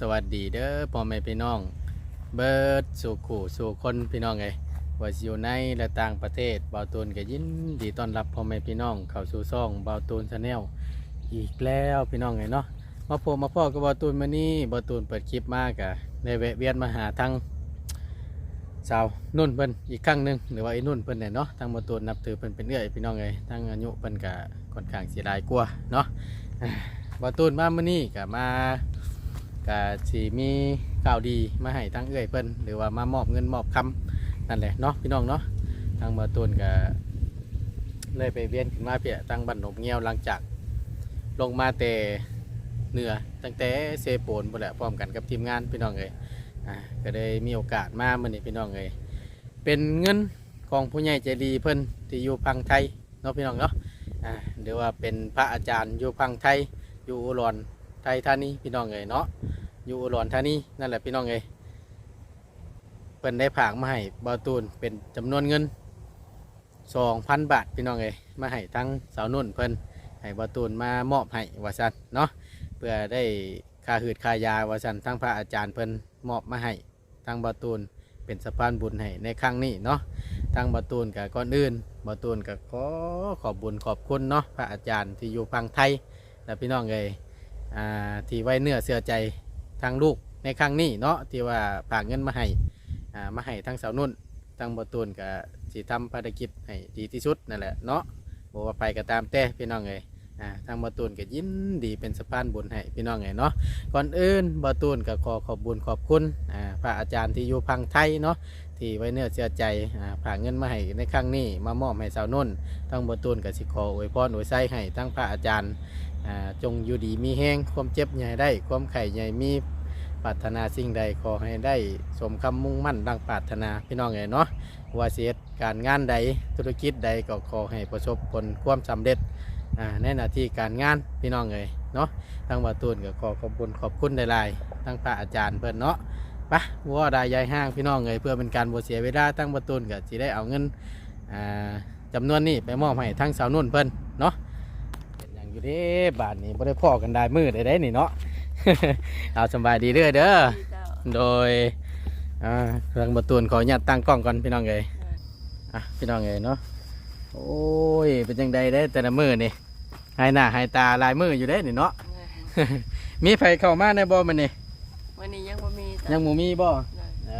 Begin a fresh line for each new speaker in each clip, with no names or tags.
สวัสดีเด้อพ่อแม่พี่น้อง เบิร์ดสู่ขู่สู่คนพี่น้องไงว่าอยู่ในและต่างประเทศเบาตูนก็ยินดีต้อนรับพ่อแม่พี่น้องเข้าสู่ซ่องเบาตูนชาแนลอีกแล้วพี่น้องไงเนาะมาพบมาพ่อกับเบาตูนมานี่เบาตูนเปิดคลิปมากะได้แวเวียนมาหาทั้งสาวนุ่นเพิ่นอีกครั้งหนึ่งหรือว่าไอ้นุ่นเพิ่นเนี่ยเนาะทางบาตูนนับถือเพิ่นเป็นเอื้อยพี่น้องไงทั้งอายุเพิ่นกะค่อนข้างสิหลายกว่าเนาะบอตูนมาเมื่อนี้กับมา กับสีมีข่าวดีมาให้ทั้งเอื้อยเพิ่นหรือว่ามามอบเงินมอบคำนั่นแหละเนาะพี่น้องเนาะทางบอตูนกับเลยไปเวียนขึ้นมาเพียตั้งบันหนมเงี้ยวหลังจากลงมาแต่เหนือตั้งแต่เซโปนหมดแหละพร้อมกันกับทีมงานพี่น้องเลยอ่าก็ได้มีโอกาสมาเมื่อนี้พี่น้องเลยเป็นเงินของผู้ใหญ่ใจดีเพิ่นที่อยู่พังไทยเนาะพี่น้องเนาะอ่าหรือว่าเป็นพระอาจารย์อยู่พังไทยอยู่อุดร ไทยธานีพี่น้องเอ๋ยเนาะอยู่อุดรธานีนั่นแหละพี่น้องเอ๋ยเพิ่นได้ผากมาให้บาตูนเป็นจำนวนเงิน2,000บาทพี่น้องเอ๋ยมาให้ทั้งสาวนุ่นเพิ่นให้บาตูนมามอบให้ว่าซันเนาะเพื่อได้ค่าหืดค่ายาว่าซันทั้งพระอาจารย์เพิ่นมอบมาให้ทั้งบาตูนเป็นสะพานบุญให้ในครั้งนี้เนาะทางบาตูนกับก่อนอื่นบาตูนกับขอขอบบุญขอบคุณเนาะพระอาจารย์ที่อยู่พังไทยและพี่น้องเลย อ่าที่ไว้เนื้อเสือใจทางลูกในครั้งนี้เนาะที่ว่าฝากเงินมาให้อ่ามาให้ทั้งสาวนุ่นทั้งบตูนกับสิทำภารกิจให้ดีที่สุดนั่นแหละเนาะบอกว่าไปก็ตามแต่พี่น้องเลยอ่าทางบตูนก็ยินดีเป็นสะพานบุญให้พี่น้องเลยเนาะก่อนอื่นบตูนก็ขอขอบบุญขอบคุณอ่าพระอาจารย์ที่อยู่พังไทยเนาะที่ไว้เนื้อเชื่อใจอ่าผ่ากเงินมาให้ในครั้งนี้มามอบให้สาวนุ่นทั้งบตูนกับสิขออวยพรอวยไส้ให้ทั้งพระอาจารย์ จงอยู่ดีมีแห้งความเจ็บใหญ่ได้ ความไข่ใหญ่มีปรารถนาสิ่งใดขอให้ได้สมคำมุ่งมั่นดังปรารถนาพี่น้องเอ๋ยเนาะว่าเสียการงานใดธุรกิจใดก็ขอให้ประสบผลความสำเร็จในหน้าที่การงานพี่น้องเอ๋ยเนาะทั้งบตูนก็ขอขอบคุณขอบคุณหลายๆทั้งพระอาจารย์เพื่อนเนาะปะวัวได้ยายห้างพี่น้องเลยเพื่อเป็นการบ่เสียเวลาตั้งประตูนก็สิได้เอาเงินอ่าจำนวนนี้ไปมอบให้ทั้งสาวนุ่นเพิ่อนเนาะ อย่างอยู่เด้บาทนี้บ่ได้พ่อกันได้มือได้ได้นี่เนาะ เอาสำบายดีเด้อเด้อ
พี่เจ้า
โดยอ่าทางประตูนขออนุญาตตั้งกล้องก่อนพี่น้องเลยอะพี่น้องเลยเนาะ โอ้ยเป็นจังใดได้แต่ละมือนี่ให้หน้าให้ตาลายมืออยู่เด้นี่เนาะ มีไผเข้ามาในบ่มันนี่
วันนี้ยังบ่มีจ้ะ
ยังหมูมีบ่
เลย
เอ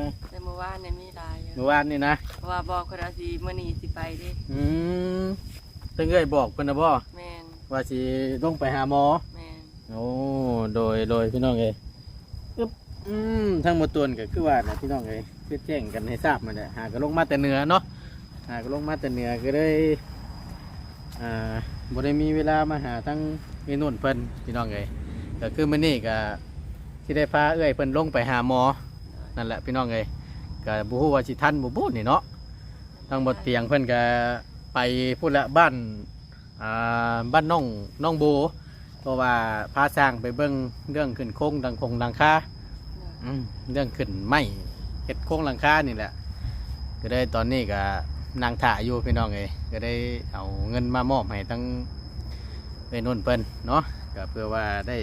อ
แต่เมื่อวานเนี่ยมีหลายอยู่
เมื่อวานนี่นะ
เพราะว่าบอกคนอาสีมื้อนี้สิไปเดิ
อืมเพิ่งเอ้ยบอกเพิ่นนะบ่
แม่น
ว่าสิต้องไปหาหมอ
แม่น
โอ้ โดย โดยพี่น้องเอ้ยอึ๊บอืมทั้งหมดตัวนี่ก็คือว่านะพี่น้องเอ้ยคือแจ้งกันให้ทราบมาเนี่ยหาก็ลงมาแต่เหนือเนาะหาก็ลงมาแต่เหนือก็เลยอ่าบ่ได้มีเวลามาหาทั้งเมนุ่นเพิ่นพี่น้องเอ้ยก็คือมื้อนี้ก็ที่ได้พาเอ้ยเพิ่นลงไปหาหมอ นั่นแหละพี่น้องเอ้ยก็บ่ฮู้ว่าสิทันบ่บ่นี่เนาะทั้งหมดเตียงเพื่อนก็ไปพูดละบ้านอ่า บ้านน้องน้องโบเพราะว่าพาสร้างไปเบิ้งเรื่องขึ้นโค้งดังคงดังคาอืมเรื่องขึ้นไม้เห็ดโค้งหลังคานี่แหละ ก็ได้ตอนนี้ก็นางถ่ายอยู่พี่น้องเอยก็ได้เอาเงินมามอบให้ทั้งเวนุ่นเปิ้นเนาะก็เพื่อว่าได้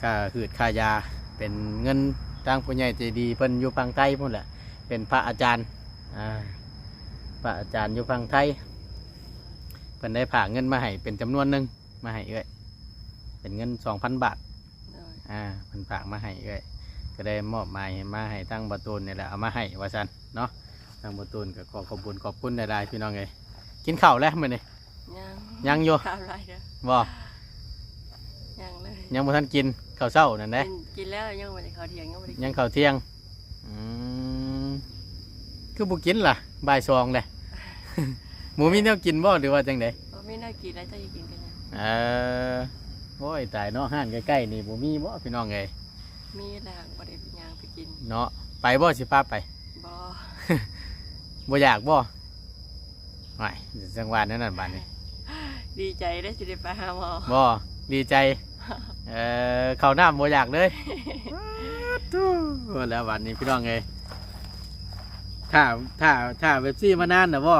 ค่าหืดค่ายาเป็นเงินทางผู้ใหญ่ใจดีเพิ่นอยู่ฝั่งใต้พุ่นแหละเป็นพระอาจารย์อ่าพระอาจารย์อยู่ฝั่งไทย เพิ่นได้ผ่ากเงินมาให้เป็นจำนวนหนึ่งมาให้เอ้ยเป็นเงินสองพันบาท
เลย
อ่าเพิ่นฝากมาให้เอ้ยก็ได้มอบหมายให้มาให้ตั้งประตูนนี่แหละเอามาให้ว่าซันเนาะตั้งประตูนก็ขอขอบคุญขอบคุณหลายๆพี่น้องเลยกินข้าวแล้วมื้อนี้
ยัง
ยังอยู่
ข้าวไรเด้อ
บ่
ยังเลย
ยังบ่ทันกินข้าวเช้านั่นเด้
กินกินแล้วยังบ่ได้ข้าวเที่ยงยังบ่ได้กิน
ยังข้าวเที่ยง อืม คือบ่กินล่ะ บ่ายสองเลย หมูมีแนวกินบ่หรือว่าจังได
บ่มีแน่ากินแล้วจะกินกันยัง
เออโอ้ยตายเนาะห้านใกล้ๆนี่บ่มีบ่พี่น้องไง
มีแล้วหางบ่ได้ไปย่างไปกิน
เนาะไปบ่สิพาไป
บ่
บ่อยากบ่ไม่จังหวะนั้นน่ะบาดนี้
ดีใจได้สิได้ไปหาหมอ
บ่ดีใจ เอ่อเข้าวน้ำบ่อยากเลยตู้แล้วบาดนี้พี่น้องไงถ้าถ้าถ้าเว็บซี่มานานน่ะบ่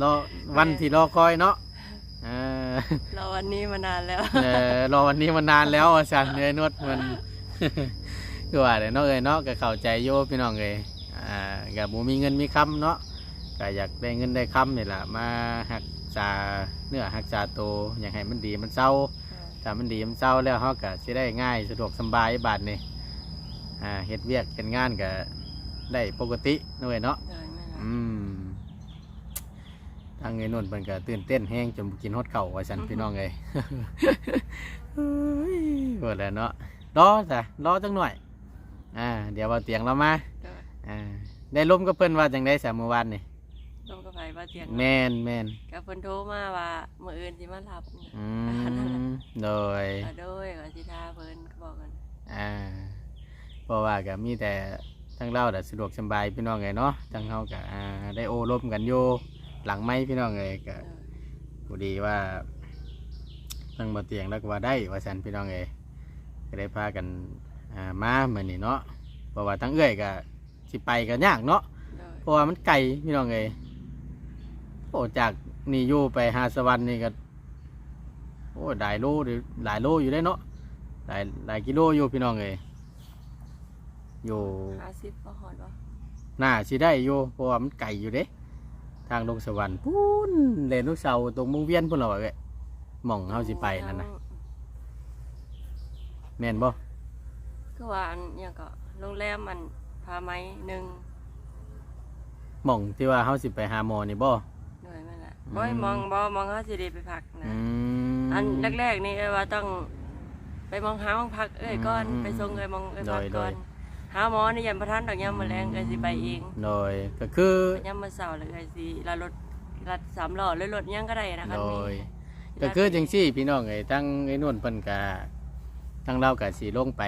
รอวันที่รอคอยเนาะเอออ
รอวันนี้มานานแล้ว
เออรอวันนี้มานานแล้วอาจารย์เอ้ยนวดมันคือว่าเด้เนาะเอ้ยเนาะก็เข้าใจโยพี่น้องเอ้ยอ่าก็บ่มีเงินมีคำเนาะก็อยากได้เงินได้คำนี่ล่ะมาหักษาเนื้อหักษาโตวอยากให้มันดีมันเศร้าถ้ามันดีมันเศร้าแล้วเฮาก็สิได้ง่ายสะดวกสำบายบาดนี้อ่าเฮ็ดเวียกเฮ็ดงานก็ได้ปกติเนาะเอ้ยเนาะ
เดินไม่ละ
อืม ทางไอ้นนท์เพิ่นก็ตื่นเต้นแห้งจนบ่กินฮอดเข่าวว่าซั่นพี่น้องเอ้ยเฮ้ยบ่แล้วเนาะรอจ้ะรอจังหน่อยอ่าเดี๋ยวเอาเตียงเรามา
เดิน
อ่าได้ล้มกับเพิ่นว่าจังได๋ซะเมื่อวานนี่
ลงกระไผว่าเตียง
แม่นแม่น
กับเพิ่นโทรมาว่ามื้ออื่นสิมารับนะ
อืมโดย
ก็โดยก็สิทาเพิ่นก็บอกกัน
อ่าเพราะว่าก็มีแต่ทั้งเราแต่ะสะดวกสำบายพี่น้องไงเนาะทั้งเฮาก็อ่าได้โอ้ล้มกันอยู่ หลังไม้พี่น้องไงก็
เดิน
พอดีว่าทั้งบ่เตียงแล้วก็ว่าได้ว่าซั่นพี่น้องเอ้ยก็ได้พากันอ่ามามื้อนี้เนาะเพราะว่าทั้งเอื้อยก็สิไปก็ยากเนาะ
เดิน
เพราะว่ามันไกลพี่น้องเอ้ยโอ้จากนี่อยู่ไปหาสวรรค์นี่ก็โอ้หลายโลหรือหลายโลอยู่ได้เนาะหลายหลายกิโลอยู่พี่น้องเอ้ยอยู่
50บ่ฮอดบ่
น่าสิได้อยู่เพราะว่ามันไกลอยู่เด้ทางลงสวรรค์พูนเลนลูกเสาตรงมุงเวียนพุ่นเราเอ้ยหม่องเฮาสิไปนั่นนะแม่นบ่
คือว่าอันหยังก็โรงแรมมันพาไหมหนึ่ง
หม่องที่ว่าเฮาสิไปหาหมอนี่บ่
หน่วยแม่นละ
อืม
บ่ให้มองบ่มองเฮาสิได้ไปพักนะ
อืม
อันแรกๆนี่เอ้ยว่าต้องไปมองหาห้องพักเอ้ยก่อน
อืม
ไปส่งเอ้ยมองเอ้ยพัก
โดย
ก่อน
โดย
หาหมอนี่ยันประทันดอกยามมื้อแลงเอ้ยสิไปเอง
โดยก็คือ
ยามมื้อเช้าเลยเอ้ยสิลารถลัดสามล้อหรือรถหยังก็ได้นะคัน
โด
นี้
ยก็คือจังซี่พี่น้องไอ้ทั้งไอ้นุ่นเพิ่นก็ทั้งเราก็สิลงไป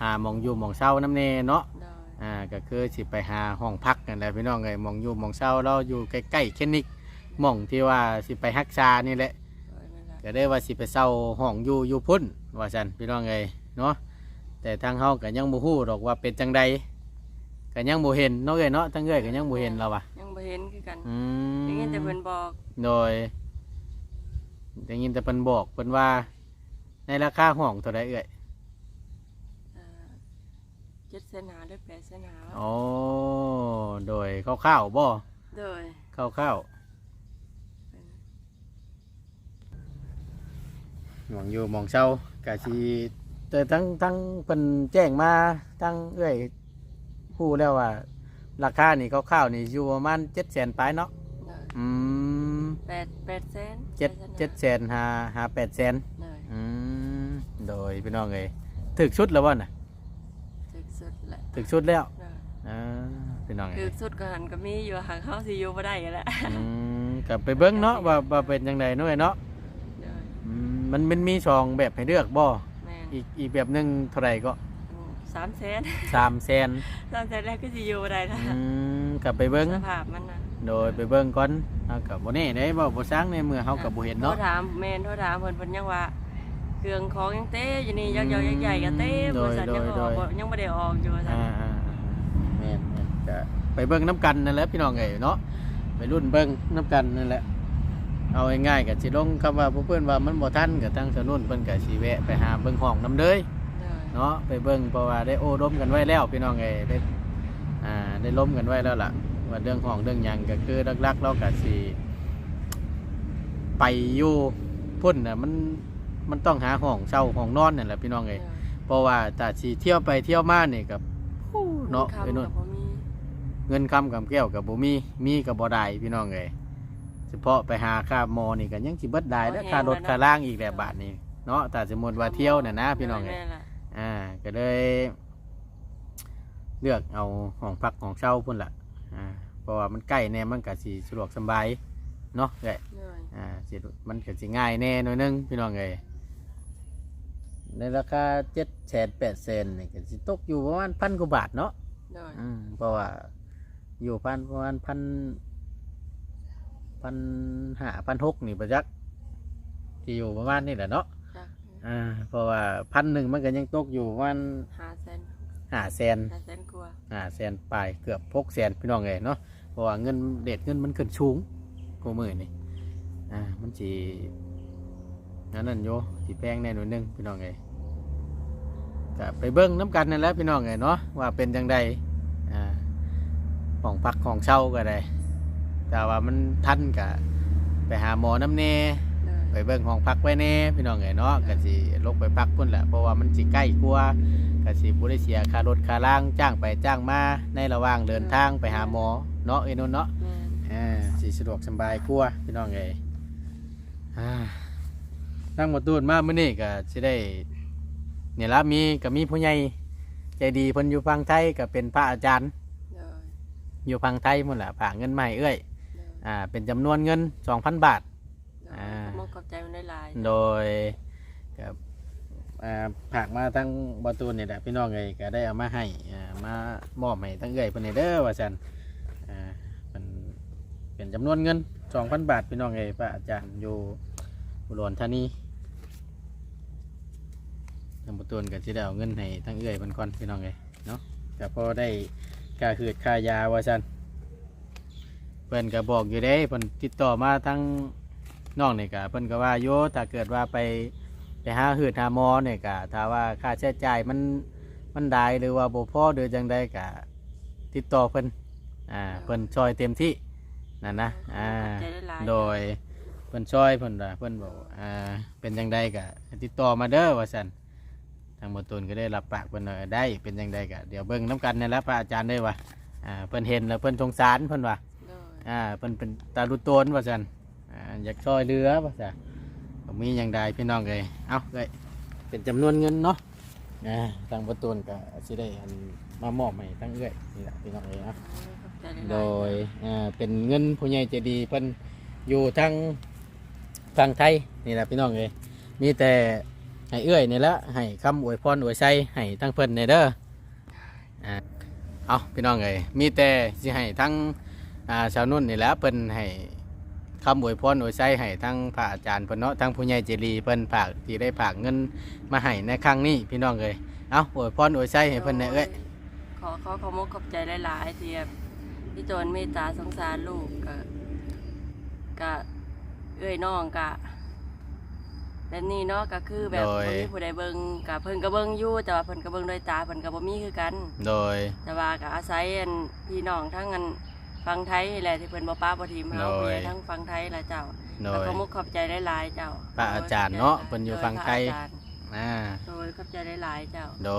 หาหมองอยู่หมองเช้านํแน่เนาะ
โดย
อ่าก็คือสิไปหาห้องพักนั่นแหละพี่น้องเอ้ยหมองอยู่หมองเช้าเราอยู่ใกล้ๆคลินิกหม่องที่ว่าสิไปรักษานี่แหละ
โดยแม่นละ
ก็ได้ว่าสิไปเศร้าห้องอยู่อยู่พุ่นว่าสันพี่น้องเอ้ยเนาะ แต่ทางเฮาก็ยังบ่ฮู้ดอกว่าเป็นจังใดก็ยังบ่เห็นเนาะเอ้ยเนาะทั้งเอ้ยก็ยังบ่เห็นเราว่ะ
ยังบ่เห็นคือกัน
อืม
ได้ยินแต่เพิ่นบอก
โดยได้ยินแต่เพิ่นบอกเพิ่นว่า ในราคาห้องเท่าใดเอ้ย
เอ่อ7เส้นหาหรือ8เส้นหา
อ๋อโดยคร่าวๆบ่
โดย
คร่าวๆหมองอยู่หมองเช้าก็สิ แต่ทั้งทั้งเพิ่นแจ้งมาทั้งเอ้ยพูดแล้วว่า ราคานี่คร่าวๆนี่อยู่ประมาณเจ็ดแสนปลายเนาะ
โดย
อืม
แปดแปดเส้น
เจ็ดเจ็ดแสนหาหาแปดแสน
โดย
อืมโดยพี่น้องเอ้ยถึกชุดแล้ววะน่ะ
ถึกสุดแหละ
ถึกชุดแล้ว
โดย
อ่าพี่น้อง
ถึ
เอ้ย
กสุดก็หันก็มีอยู่หางเขาสิอยู่บ่ได้อยู่แหละ
อืมกลับไปเบิ้งเนาะว่าว่าเป็นยังไงเนาะเอ้ยเนาะ
โดย
อืมมันมันมีสองแบบให้เลือกบ่
แม่น
อีกอีกแบบหนึงเท่าไหร่ก็
สามแสน
สามแสน
สามแสนแรกก็สิอยู่บ่ได้นะ
อืมกลับไปเบิ้ง
สภาพมันนะ
โดยไปเบิ้งก่อนเอากับบ่แน่ได้บ่บ่สร้างในเมื่อเฮากับบ่เห็น
โทร
เนาะ
ถามแม่นโทรถามเพิ่นเพิ่นยังว่าเครื่องของยังเต้อยู่นี่ยักๆใหญ่ๆก็เต้
โด
บ
ย
ริษัทยัง
โด
บ่
ย
ออกบ่ยังบ่ได้ออกอยู่ว่าซั่
อ่านอ่าอ่าแม่นแม่นก็ไปเบิ้งน้ำกันนั่นแหละพี่น้องเอ๋ยเนาะไปรุ่นเบิ้งน้ำกันนั่นแหละ เอาง่ายๆก็สิลงคำว่าผู้เพื่อนว่ามันบ่ทันก็ตั้งสนุนเพิ่นก็สิแวะไปหาเบิ้งห้องน้ำเด้ย
โดย
เนาะไปเบิ้งเพราะว่าได้โอ้ล้มกันไว้แล้วพี่น้องเอ๋ยได้อ่าได้ล้มกันไว้แล้วล่ะว่าเรื่องห้องเรื่องหยังก็คือลักๆเราก็สิไปอยู่พุ่นน่ะมันมันต้องหาห้องเช่าห้องนอนนั่นแหละพี่น้องเอ๋ยเพราะว่าถ้าสิเที่ยวไปเที่ยวมานี่กับเนาะ
คำ
ไปนู่น
ก็บ่มี
เงินคำกับแก้วกับบ่มีมีกับบ่ได้พี่น้องเอ้ย เฉพาะไปหาค่าหมอนี่ก็ยังสิเบิดได้แล้วค่ารถค่าล่างอีกแล้วบาทนี้เนาะแต่สมมติว่าเที่ยวน่ะนะพี่น้องเอ้ย
แม่ล่ะ
อ่า ก็เลยเลือกเอาห้องพักของเช่าพุ่นล่ะอ่าเพราะว่ามันใกล้แน่มันก็สิสะดวกสำบายเนาะเอ้ย
โดย
อ่าสิมันก็สิง่ายแน่หน่อยนึงพี่น้องเอ้ยในราคา7แสน8แสนนี่ก็สิตกอยู่ประมาณพันกว่าบาทเนาะ
โดย
อืมเพราะว่าอยู่พันประมาณพัน พันห้าพันหกนี่ประจักษ์ที่อยู่ประมาณนี่แหละเนาะ
จ้ะ
อ่าเพราะว่าพันหนึ่งมันก็ยังตกอยู่ประมาณ
ห้าแสน
ห้าแสน
ห้าแสนกว่า
ห้าแสนปลายเกือบหกแสนพี่น้องเลยเนาะเพราะว่าเงินเด็ดเงินมันขึ้นสูงกว่ามือนี่อ่ามันสินั่นนั่นโยสิแพงแน่หน่อยหนึงพี่น้องเอ้ยก็ไปเบิ่งน้ำกันนั่นแหละพี่น้องเอ้ยเนาะว่าเป็นจังใดอ่าของพักของเช่าก็ได้ แต่ว่ามันทันกะไปหาหมอน้ำเน
โดย
ไปเบิ่งห้องพักไว้แน่พี่น้องเอ้ยเนาะก็สิลงไปพักพุ่นแหละเพราะว่ามันสิใกล้กว่าก็สิบ่ได้เสียค่ารถค่าล่างจ้างไปจ้างมาในระหว่างเดินทางไปหาหมอเนาะเอ้ยนุ่นเนาะ
แม่น
อ่าสิสะดวกสำบายกว่าพี่น้องเอ้ยอ่านั่งมาตูนมามื้อนี้ก็สิได้เนี่ยละมีก็มีผู้ใหญ่ใจดีเพิ่นอยู่ฝั่งไทยก็เป็นพระอาจารย์
โดย
อยู่ฝั่งไทยหมดแหละฝากเงินมาให้เอ้ย
โดย
อ่าเป็นจำนวนเงิน 2,000 บาท
โดย
อ่า
ขอบคุณขอบใจมันได้หลาย
โดยกับอ่าผากมาทั้งบอตูนนี่แหละพี่น้องเอ้ยก็ได้เอามาให้อ่ามามอบให้ทั้งเอ้ยเพิ่นให้เด้อว่าซั่นอ่าเป็นเป็นจำนวนเงิน 2,000 บาทพี่น้องเอ้ยพระอาจารย์อยู่อุดรธานีทางบอตูนก็สิได้เอาเงินให้ทั้งเอ้ยเพิ่นก่อนพี่น้องเอ้ยเนาะก็พอได้ค่าหืดค่ายาว่าซั่น เพิ่นก็บอกอยู่เด้เพิ่นติดต่อมาทั้งน้องนี่กะเพิ่นก็ว่าโยถ้าเกิดว่าไปไปหาหืดหาหมอเนี่ยกะถ้าว่าค่าใช้จ่ายมันมันได้หรือว่าบ่พอหรือจังใดกะติดต่อเพิ่นอ่าเพิ่นช่วยเต็มที่นั่นนะอ่า
ขอบใจได้หลาย
โดยเพิ่นช่วยเพิ่นว่าเพิ่นบอกอ่าเป็นจังใดกะติดต่อมาเด้อว่าซั่นทางบ่ตูนก็ได้รับปากเพิ่นว่าได้เป็นจังใดกะเดี๋ยวเบิ่งนํกันนี่แหละพระอาจารย์เด้อว่าอ่าเพิ่นเห็นแล้วเพิ่นสงสารเพิ่นว่า
โดย
อ่าเป็นเป็นตาลุโตนว่าสันอ่าอยากช่วยเรือว่าสันผมมีอย่างใดพี่น้องเลยเอาเลยเป็นจำนวนเงินเนาะอ่าทางประตูนก็สิได้อันมามอบให้ทั้งเอื้อยนี่แหละพี่น้องเลยนะ
ขอบใจได้หลาย
โดยอ่าเป็นเงินผู้ใหญ่ใจดีเพิ่นอยู่ทางฝั่งไทยนี่แหละพี่น้องเลยมีแต่ให้เอื้อยนี่แหละให้คำอวยพรอวยใส่ให้ทั้งเพิ่นในเด้ออ่าเอาพี่น้องเลยมีแต่สิให้ทั้ง อ่าชาวนุ่นนี่แหละเพิ่นให้คำอวยพรอวยไส้ให้ทั้งพระอาจารย์เพิ่นเนาะทั้งผู้ใหญ่เจรีเพิ่นฝากที่ได้ฝากเงินมาให้ในครั้งนี้พี่น้องเอ้ยเอาอวยพรอวยไส้ให้เพิ่นแหน่เอ้ย
ขอขอขอมกขอบใจหลายๆที่แบบที่โจนเมตตาสงสารลูกกะกะเอ้ยน้องกะแบบนี้เนาะก็คือแบบบ่มีผู้ใดเบิ่งกะเพิ่นก็เบิ่งอยู่แต่ว่าเพิ่นก็เบิ่งด้วยตาเพิ่นก็บ่มีคือกัน
โดย
แต่ว่าก็อาศัยอันพี่น้องทั้งอัน ฟังไทยนี่แหละที่เพิ่นบ่ป้าบ่ทีมเฮา
โดย
เพิ่นทั้งฟังไทยล่ะเจ้า
โด
แล้ว
ย
ก็มุกขอบใจหลายๆเจ้า
พระอาจารย์เนาะเพิ่นอยู่ฝั่งไทย
โดพระอาจารย์
อ่า
โดยขอบใจหลายๆเจ้า
โด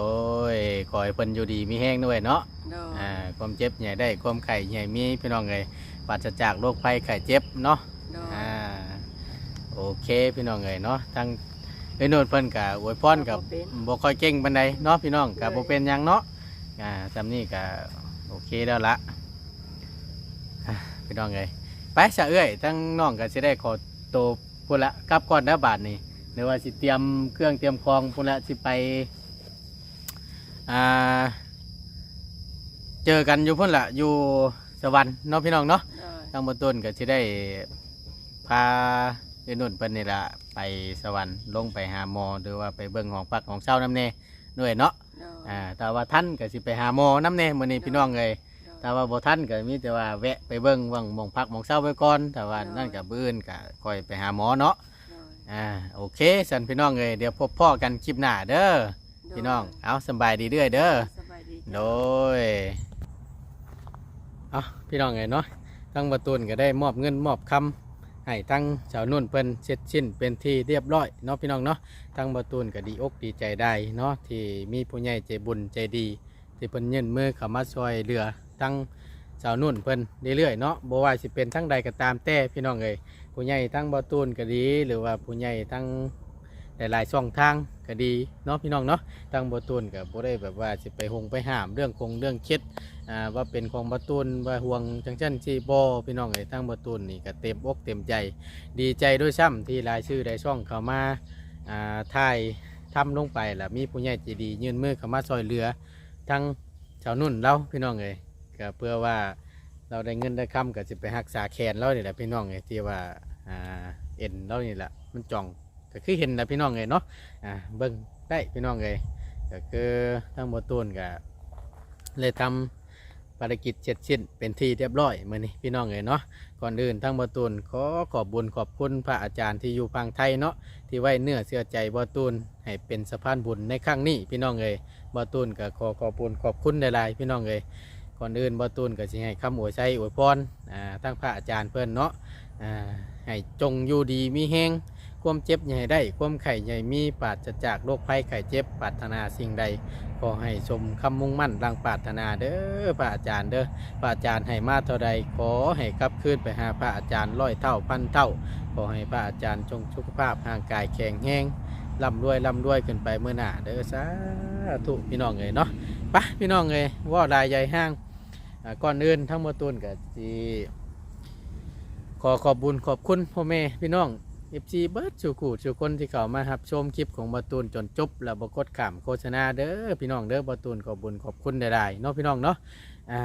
ยขอให้เพิ่นอยู่ดีมีแห้งด้วยเนาะ
โดย
อ่าความเจ็บใหญ่ได้ความไข้ใหญ่มีพี่น้องเอ้ยปราศจากโรคภัยไข้เจ็บเนาะ
โดย
อ่าโอเคพี่น้องเอ้ยเนาะทั้งเอ้ยโนดเพิ่นกับอวยพรกับบ่ค่อยเก่งปานใดเนาะพี่น้องกับบ่เป็นหยังเนาะอ่าจำนี้ก็โอเคแล้วละอะ พี่น้องเอ้ยไปซะเอ้ยทั้งน้องก็สิได้ขอตัวพุ่นละกลับก่อนนะบาดนี้หรือว่าสิเตรียมเครื่องเตรียมของพุ่นละสิไปอ่าเจอกันอยู่พุ่นละอยู่สวรรค์เนาะพี่น้องเนาะ
โดย
ทางบนต้นก็จะได้พาไอ้นุ่นเพิ่นนี่ละไปสวรรค์ลงไปหาหมอหรือว่าไปเบิ่งของพักของเช้าน้ำเน่ด้วยเนาะ
โดย
อ่าแต่ว่าท่านก็สิไปหาหมอน้ำเน่มื้อนี้พี่น้องเลย
โดย
แต่ว่าบ่ท่านก็มีแต่ว่าแวะไปเบิ่งว่างหมองพักหมองเช้าไว้ก่อนแต่ว่านั่นก็บื้นก็ค่อยไปหาหมอเนาะ
โดย
อ่าโอเคสันพี่น้องเลยเดี๋ยวพบพ่อกันคลิปหน้าเด้อพี่น้องเอาสำบายดีเด้อเด้อ
สบายดี
โด
จ้ะ
ยเอาพี่น้องไงเนาะทั้งประตูนก็ได้มอบเงินมอบคำให้ทั้งชาวนุ่นเพิ่นเสร็จสิ้นเป็นที่เรียบร้อยเนาะพี่น้องเนาะทั้งประตูนก็ดีอกดีใจได้เนาะที่มีผู้ใหญ่ใจบุญใจดี ที่เพิ่นยื่นมือเข้ามาช่วยเหลือ ทั้งชาวนุ่นเพิ่นเรื่อยๆเนาะบ่ว่าสิเป็นทั้งใดก็ตามแต่พี่น้องเอ้ยผู้ใหญ่ทั้งประตูนก็ดี หรือว่าผู้ใหญ่ทั้งหลายๆช่องทางก็ดีเนาะพี่น้องเนาะตั้งบตูนกับบได้แบบว่าสิไปหงไปห้ามเรื่องคงเรื่องเคล็ดอ่าว่าเป็นของบตูนว่าห่วงจังจันซีบอพี่น้องไอ้ตั้งบตูนนี่ก็เต็มอกเต็มใจ ดีใจด้วยซ้ำที่รายชื่อได้ช่องเข้ามาอ่าถ่ายทำลงไปแล้วมีผู้ใหญ่ใจดี ยื่นมือเข้ามาซอยเหลือทั้งชาวนุ่นเราพี่น้องเอ้ย ก็เพื่อว่าเราได้เงินได้คำก็จะไปรักษาแขนเรานี่แหละพี่น้องเอ้ยที่ว่าอ่าเอ็นเรานี่แหละมันจ่องก็คือเห็นแล้วพี่น้องเอ้ยเนาะอ่าเบิ่งได้พี่น้องเอ้ยก็คือทั้งบตูนก็เลยทำภารกิจเสร็จสิ้นเป็นที่เรียบร้อยเมื้อนี้พี่น้องเอ้ยเนาะก่อนอื่นทั้งบ่ตูนขอขอบบุญขอบคุณพระอาจารย์ที่อยู่พังไทยเนาะที่ไว้เนื้อเชื่อใจบ่ตูนให้เป็นสะพานบุญในครั้งนี้พี่น้องเอ้ยบ่ตูนก็ขอขอบบุญขอบคุณหลายๆพี่น้องเอ้ย ก่อนอื่นบ่ตูนก็สิให้คำอวยชัยอวยพรอ่าทั้งพระอาจารย์เพิ่อนเนาะอ่าให้จงอยู่ดีมีแฮงความเจ็บให้ได้ความไข่ใหญ่มีปราศจากโรคภัยไข้เจ็บปรารถนาสิ่งใดขอให้สมคำมุ่งมั่นดังปรารถนาเด้อพระอาจารย์เด้อพระอาจารย์ให้มาเท่าใดขอให้กลับคืนไปหาพระอาจารย์ร้อยเท่าพันเท่าขอให้พระอาจารย์จงสุขภาพร่างกายแข็งแรงร่ำรวยร่ำรวยขึ้นไปเมื่อหน้าเด้อสาธุพี่น้องเอ้ยเนาะปะพี่น้องเอ้ยว่าลายใหญ่ห้าง ก่อนอื่นทั้งหมดตุนกับที่ขอขอบบุญขอบคุณพ่อแม่พี่น้องเอฟซีเบิร์ดชูกูชูคนที่เขามาครับชมคลิปของบอตูนจนจบแล้วบกดขามโฆษณาเด้อพี่น้องเด้อบอตูนขอบบุญขอบคุณได้ๆเนาะพี่น้องเนาะอ่า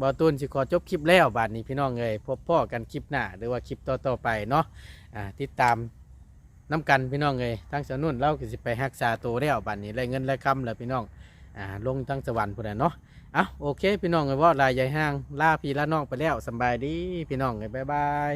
บอตูนสิขอจบคลิปแล้วบาดนี้พี่น้องเลยพบพ่อกันคลิปหน้าหรือว่าคลิปต่อๆไปเนาะอ่าติดตามน้ำกันพี่น้องเลยทั้งสนุ่นเล่าก็สิไปรักษาตัวแล้วบาดนี้ได้เงินได้คำแล้วพี่น้องอ่าลงทั้งสวรรค์พุ่นเนาะ อาโอเค พี่น้องไงว่าลายใหญ่ห้างล่าพี่ล่าน้องไปแล้วสบายดี พี่น้องไงบ๊ายบาย